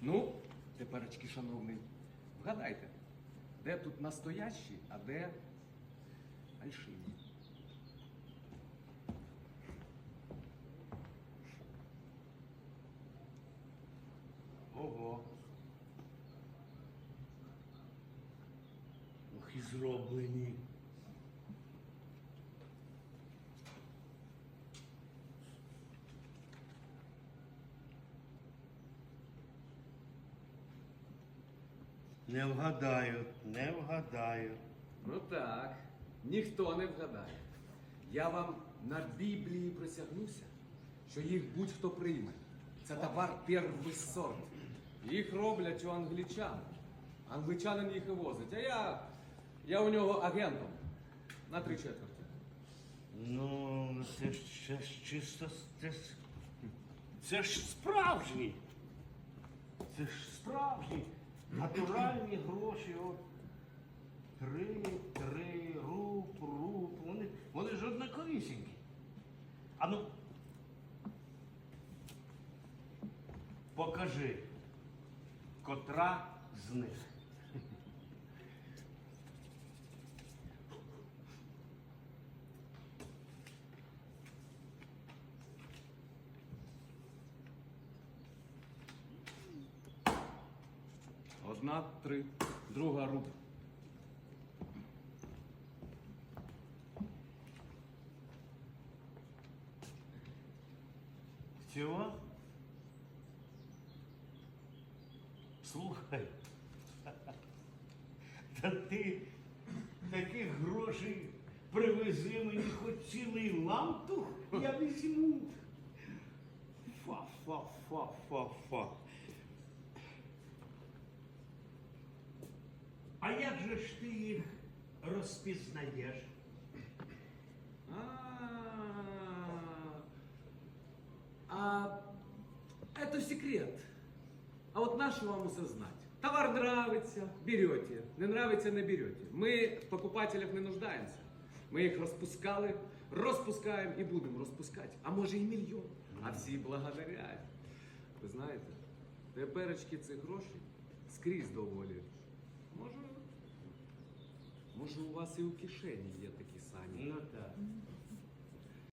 Ну, теперечки, шановний, вгадайте, де тут настоящі, а де фальшиві? Ого. Ох, і зроблені. Не вгадаю, не вгадаю. Ну так, ніхто не вгадає. Я вам на Біблії присягнуся, що їх будь-хто прийме. Це товар перший сорт. Їх роблять у англічан. Англичанин їх і возить. А я, я у нього агентом на три четверті. Ну, це ж, це ж чисто. Це ж, це ж справжні. Це ж справжні. Натуральні гроші. От. Три, три, руп, руп. Вони, вони ж однаковісінькі. А ну. Покажи, котра з них. Одна три, друга руб. Чого? Слухай. Та ти таких грошей привези мені хоч цілий лантух, я візьму. Фа-фа-фа-фа-фа. А як же ж ти їх розпізнаєш? А, а это секрет. А вот нашу вам усе знать. Товар нравится, берете. Не нравится, не берете. Мы в покупателях не нуждаемся. Ми їх розпускали, розпускаємо і будемо розпускати. А може і мільйон. А всі благодарять. Ви знаєте, теперечки цих грошей скрізь доволі. Може, може у вас і у кишені є такі самі. Ну так.